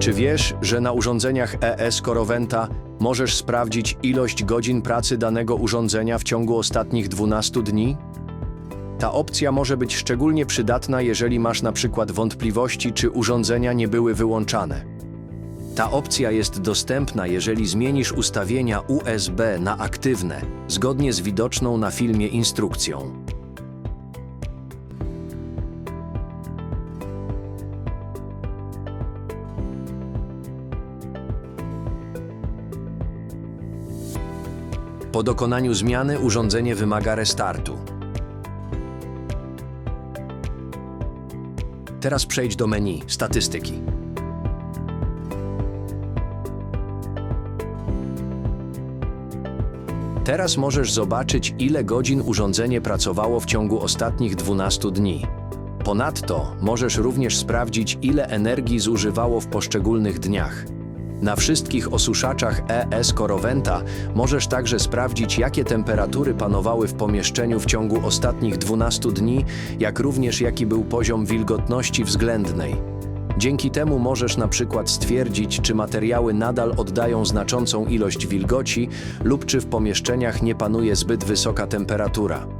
Czy wiesz, że na urządzeniach ES Coroventa możesz sprawdzić ilość godzin pracy danego urządzenia w ciągu ostatnich 12 dni? Ta opcja może być szczególnie przydatna, jeżeli masz na przykład wątpliwości, czy urządzenia nie były wyłączane. Ta opcja jest dostępna, jeżeli zmienisz ustawienia USB na aktywne, zgodnie z widoczną na filmie instrukcją. Po dokonaniu zmiany urządzenie wymaga restartu. Teraz przejdź do menu Statystyki. Teraz możesz zobaczyć, ile godzin urządzenie pracowało w ciągu ostatnich 12 dni. Ponadto możesz również sprawdzić, ile energii zużywało w poszczególnych dniach. Na wszystkich osuszaczach ES Coroventa możesz także sprawdzić, jakie temperatury panowały w pomieszczeniu w ciągu ostatnich 12 dni, jak również jaki był poziom wilgotności względnej. Dzięki temu możesz na przykład stwierdzić, czy materiały nadal oddają znaczącą ilość wilgoci lub czy w pomieszczeniach nie panuje zbyt wysoka temperatura.